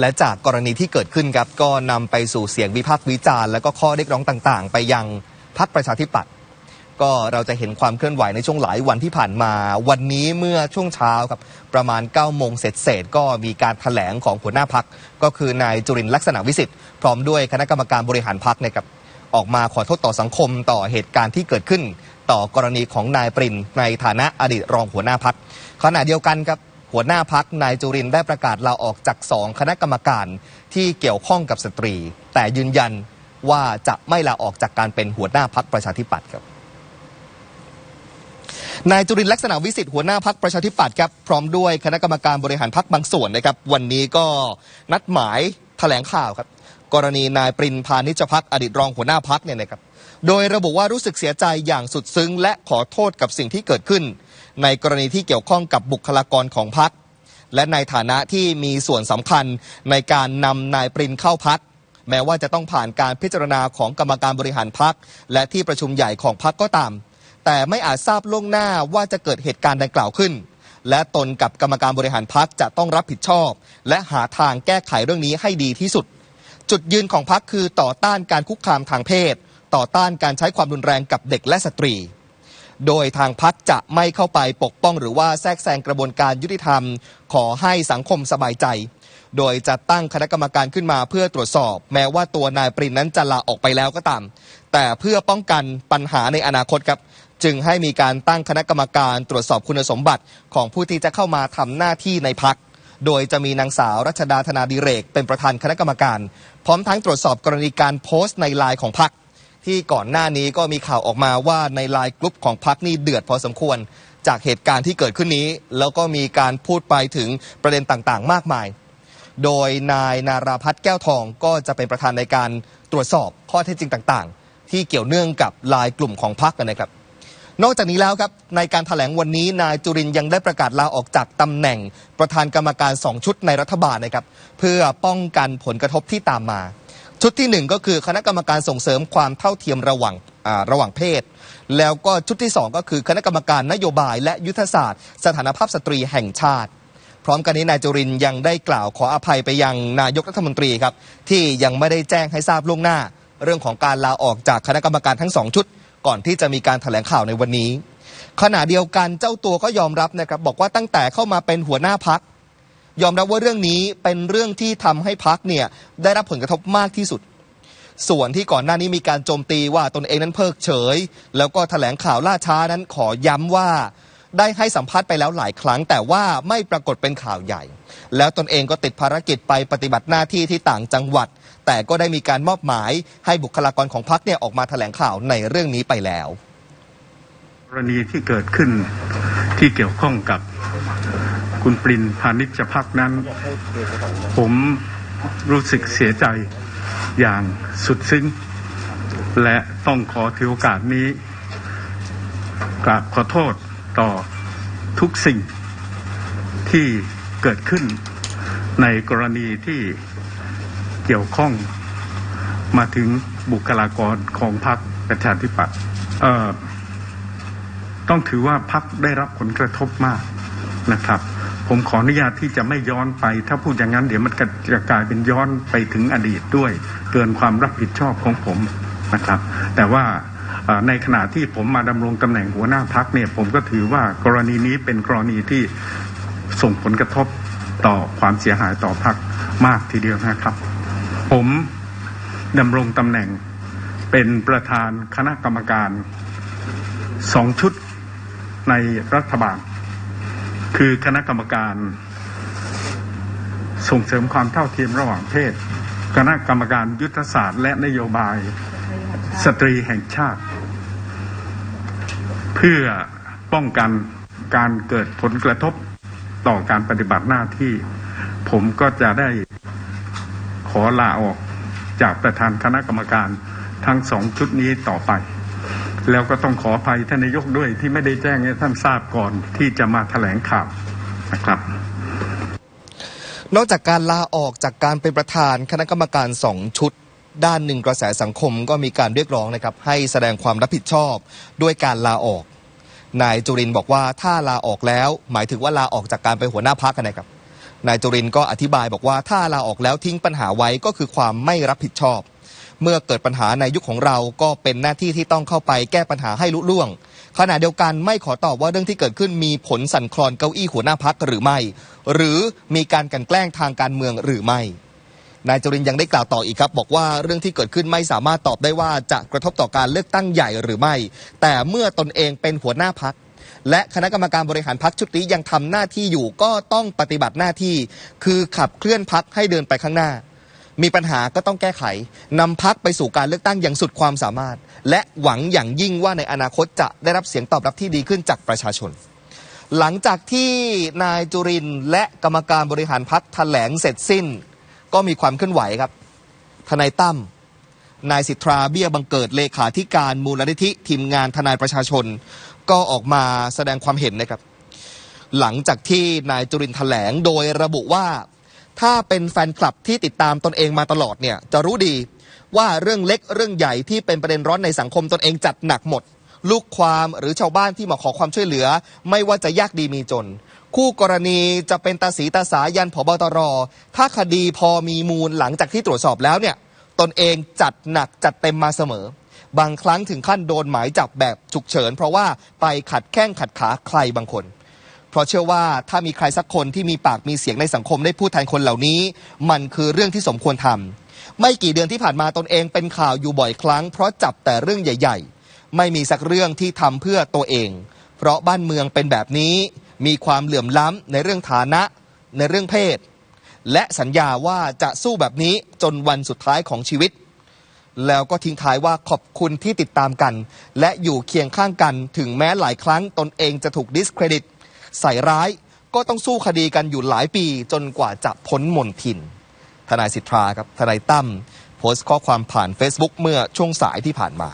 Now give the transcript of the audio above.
และจากกรณีที่เกิดขึ้นครับก็นำไปสู่เสียงวิพากษ์วิจารณ์และก็ข้อเรียกร้องต่างๆ ไปยังพรรคประชาธิปัตย์ก็เราจะเห็นความเคลื่อนไหวในช่วงหลายวันที่ผ่านมา วันนี้เมื่อช่วงเช้าครับประมาณ9โมงเสร็จเศษก็มีการแถลงของหัวหน้าพักก็คือนายจุรินทร์ลักษณะวิสิทธิ์พร้อมด้วยคณะกรรมการบริหารพักนะครับออกมาขอโทษต่อสังคมต่อเหตุการณ์ที่เกิดขึ้น ต่อกรณีของนายปรินในฐานะอดีตรองหัวหน้าพักขณะเดียวกันครับ หัวหน้าพักนายจุรินได้ประกาศลาออกจากสองคณะกรรมการที่เกี่ยวข้องกับสตรี แต่ยืนยันว่าจะไม่ลาออกจากการเป็นหัวหน้าพักประชาธิปัตย์ครับนายจุรินลักษณะวิสิทธิ์หัวหน้าพักประชาธิปัตย์ครับพร้อมด้วยคณะกรรมการบริหารพักบางส่วนนะครับ วันนี้ก็นัดหมายแถลงข่าวครับ กรณีนายปรินพานิชพักอดีตรองหัวหน้าพักเนี่ยนะครับ โดยระบุว่ารู้สึกเสียใจอย่างสุดซึ้ง และขอโทษกับสิ่งที่เกิดขึ้น ในกรณีที่เกี่ยวข้องกับบุคลากรของพักและในฐานะที่มีส่วนสำคัญในการนำนายปรินเข้าพักแม้ว่าจะต้องผ่านการพิจารณาของกรรมการบริหารพักและที่ประชุมใหญ่ของพักก็ตาม แต่ไม่อาจทราบล่วงหน้าว่าจะเกิดเหตุการณ์ดังกล่าวขึ้น และตนกับกรรมการบริหารพักจะต้องรับผิดชอบ และหาทางแก้ไขเรื่องนี้ให้ดีที่สุด จุดยืนของพักคือต่อต้านการคุกคามทางเพศ ต่อต้านการใช้ความรุนแรงกับเด็กและสตรี โดยทางพักจะไม่เข้าไปปกป้องหรือว่าแทรกแซงกระบวนการยุติธรรม ขอให้สังคมสบายใจ โดยจะตั้งคณะกรรมการขึ้นมาเพื่อตรวจสอบ แม้ว่าตัวนายปรินนั้นจะลาออกไปแล้วก็ตาม แต่เพื่อป้องกันปัญหาในอนาคตครับจึงให้มีการตั้งคณะกรรมการตรวจสอบคุณสมบัติของผู้ที่จะเข้ามาทำหน้าที่ในพัก โดยจะมีนางสาวรัชดาธนาดิเรก เป็นประธานคณะกรรมการ พร้อมทั้งตรวจสอบกรณีการโพสต์ในไลน์ของพัก ที่ก่อนหน้านี้ก็มีข่าวออกมาว่าในไลน์กลุ่มของพักนี่เดือดพอสมควร จากเหตุการณ์ที่เกิดขึ้นนี้ แล้วก็มีการพูดไปถึงประเด็นต่างๆ มากมาย โดยนายนาราพัฒน์แก้วทองก็จะเป็นประธานในการตรวจสอบข้อเท็จจริงต่างๆ ที่เกี่ยวเนื่องกับไลน์กลุ่มของพักนะครับ นอกจากนี้แล้วครับในการถแถลงวันนี้นายจุรินยังได้ประกาศลาออกจากตำแหน่ง ประธานกรรมการ2ชุดในรัฐบาลนะครับ เพื่อป้องกันผลกระทบที่ตามมา ชุดที่ 1 ก็คือคณะกรรมการส่งเสริมความเท่าเทียมระหว่างระหว่างเพศ แล้วก็ชุดที่ 2 ก็คือคณะกรรมการนโยบายและยุทธศาสตร์ สถานภาพสตรีแห่งชาติ พร้อมกันนี้นายจุรินยังได้กล่าวขออภัยไปยังนายกรัฐมนตรีครับที่ยังไม่ได้แจ้งให้ทราบล่วงหน้า เรื่องของการลาออกจากคณะกรรมการทั้งสองชุด ก่อนที่จะมีการแถลงข่าวในวันนี้ ขณะเดียวกันเจ้าตัวก็ยอมรับนะครับบอกว่าตั้งแต่เข้ามาเป็นหัวหน้าพัก ยอมรับว่าเรื่องนี้เป็นเรื่องที่ทำให้พักเนี่ยได้รับผลกระทบมากที่สุด ส่วนที่ก่อนหน้านี้มีการโจมตีว่าตนเองนั้นเพิกเฉย แล้วก็แถลงข่าวล่าช้านั้นขอย้ำว่า ได้ให้สัมภาษณ์ไปแล้วหลายครั้ง แต่ว่าไม่ปรากฏเป็นข่าวใหญ่ แล้วตนเองก็ติดภารกิจไปปฏิบัติหน้าที่ที่ต่างจังหวัด แต่ก็ได้มีการมอบหมายให้บุคลากรของพักเนี่ยออกมาแถลงข่าวในเรื่องนี้ไปแล้ว กรณีที่เกิดขึ้นที่เกี่ยวข้องกับ คุณปรินพานิชพักนั้น ผมรู้สึกเสียใจอย่างสุดซึ้ง และต้องขอถือโอกาสนี้กราบขอโทษต่อทุกสิ่งที่เกิดขึ้นในกรณีที่เกี่ยวข้องมาถึงบุคลากรของพรรคประชาธิปัตย์ต้องถือว่าพักได้รับผลกระทบมากนะครับ ผมขออนุญาตที่จะไม่ย้อนไป ถ้าพูดอย่างนั้นเดี๋ยวมันจะกลายเป็นย้อนไปถึงอดีตด้วย เกินความรับผิดชอบของผมนะครับ แต่ว่าในขณะที่ผมมาดำรงตำแหน่งหัวหน้าพักเนี่ย ผมก็ถือว่ากรณีนี้เป็นกรณีที่ส่งผลกระทบต่อความเสียหายต่อพักมากทีเดียวนะครับ ผมดำรงตำแหน่งเป็นประธานคณะกรรมการสองชุดในรัฐบาล คือคณะกรรมการส่งเสริมความเท่าเทียมระหว่างเพศ คณะกรรมการยุทธศาสตร์และนโยบายสตรีแห่งชาติ เพื่อป้องกันการเกิดผลกระทบต่อการปฏิบัติหน้าที่ ผมก็จะได้ขอลาออกจากประธานคณะกรรมการทั้งสองชุดนี้ต่อไป แล้วก็ต้องขออภัยท่านนายกด้วยที่ไม่ได้แจ้งให้ท่านทราบก่อนที่จะมาแถลงข่าวนะครับ นอกจากการลาออกจากการเป็นประธานคณะกรรมการสองชุดด้านหนึ่งกระแสสังคมก็มีการเรียกร้องนะครับ ให้แสดงความรับผิดชอบด้วยการลาออก นายจุรินบอกว่าถ้าลาออกแล้ว หมายถึงว่าลาออกจากการเป็นหัวหน้าพักนะครับ นายจุรินก็อธิบายบอกว่าถ้าลาออกแล้วทิ้งปัญหาไว้ก็คือความไม่รับผิดชอบ เมื่อเกิดปัญหาในยุคของเราก็เป็นหน้าที่ที่ต้องเข้าไปแก้ปัญหาให้ลุล่วง ขณะเดียวกันไม่ขอตอบว่าเรื่องที่เกิดขึ้นมีผลสั่นคลอนเก้าอี้หัวหน้าพักหรือไม่ หรือมีการกันแกล้งทางการเมืองหรือไม่นายจรินยังได้กล่าวต่ออีกครับ บอกว่าเรื่องที่เกิดขึ้นไม่สามารถตอบได้ว่าจะกระทบต่อการเลือกตั้งใหญ่หรือไม่ แต่เมื่อตนเองเป็นหัวหน้าพักและคณะกรรมการบริหารพักชุดนี้ยังทำหน้าที่อยู่ก็ต้องปฏิบัติหน้าที่ คือขับเคลื่อนพักให้เดินไปข้างหน้า มีปัญหาก็ต้องแก้ไขนำพักไปสู่การเลือกตั้งอย่างสุดความสามารถ และหวังอย่างยิ่งว่าในอนาคตจะได้รับเสียงตอบรับที่ดีขึ้นจากประชาชน หลังจากที่นายจุรินและกรรมการบริหารพักแถลงเสร็จสิ้น ก็มีความเคลื่อนไหวครับ ทนายตั้มนายสิทธาเบี้ยบังเกิดเลขาธิการมูลนิธิทีมงานทนายประชาชน ก็ออกมาแสดงความเห็นนะครับ หลังจากที่นายจุรินทร์แถลงโดยระบุว่า ถ้าเป็นแฟนคลับที่ติดตามตนเองมาตลอดเนี่ยจะรู้ดีว่าเรื่องเล็กเรื่องใหญ่ที่เป็นประเด็นร้อนในสังคมตนเองจัดหนักหมด ลูกความหรือชาวบ้านที่มาขอความช่วยเหลือ ไม่ว่าจะยากดีมีจน คู่กรณีจะเป็นตาสีตาสายันผบตร ถ้าคดีพอมีมูลหลังจากที่ตรวจสอบแล้วเนี่ยตนเองจัดหนักจัดเต็มมาเสมอ บางครั้งถึงขั้นโดนหมายจับแบบฉุกเฉิน เพราะว่าไปขัดแข้งขัดขาใครบางคน เพราะเชื่อว่าถ้ามีใครสักคนที่มีปากมีเสียงในสังคมได้พูดแทนคนเหล่านี้ มันคือเรื่องที่สมควรทำไม่กี่เดือนที่ผ่านมาตนเองเป็นข่าวอยู่บ่อยครั้ง เพราะจับแต่เรื่องใหญ่ ๆ ไม่มีสักเรื่องที่ทำเพื่อตัวเอง เพราะบ้านเมืองเป็นแบบนี้ มีความเหลื่อมล้ำในเรื่องฐานะ ในเรื่องเพศ และสัญญาว่าจะสู้แบบนี้จนวันสุดท้ายของชีวิตแล้วก็ทิ้งท้ายว่าขอบคุณที่ติดตามกัน และอยู่เคียงข้างกัน ถึงแม้หลายครั้งตนเองจะถูกดิสเครดิต ใส่ร้าย ก็ต้องสู้คดีกันอยู่หลายปีจนกว่าจะพ้นมนทิน ทนายสิทธาครับ ทนายตั้มโพสต์ข้อความผ่าน Facebook เมื่อช่วงสายที่ผ่านมา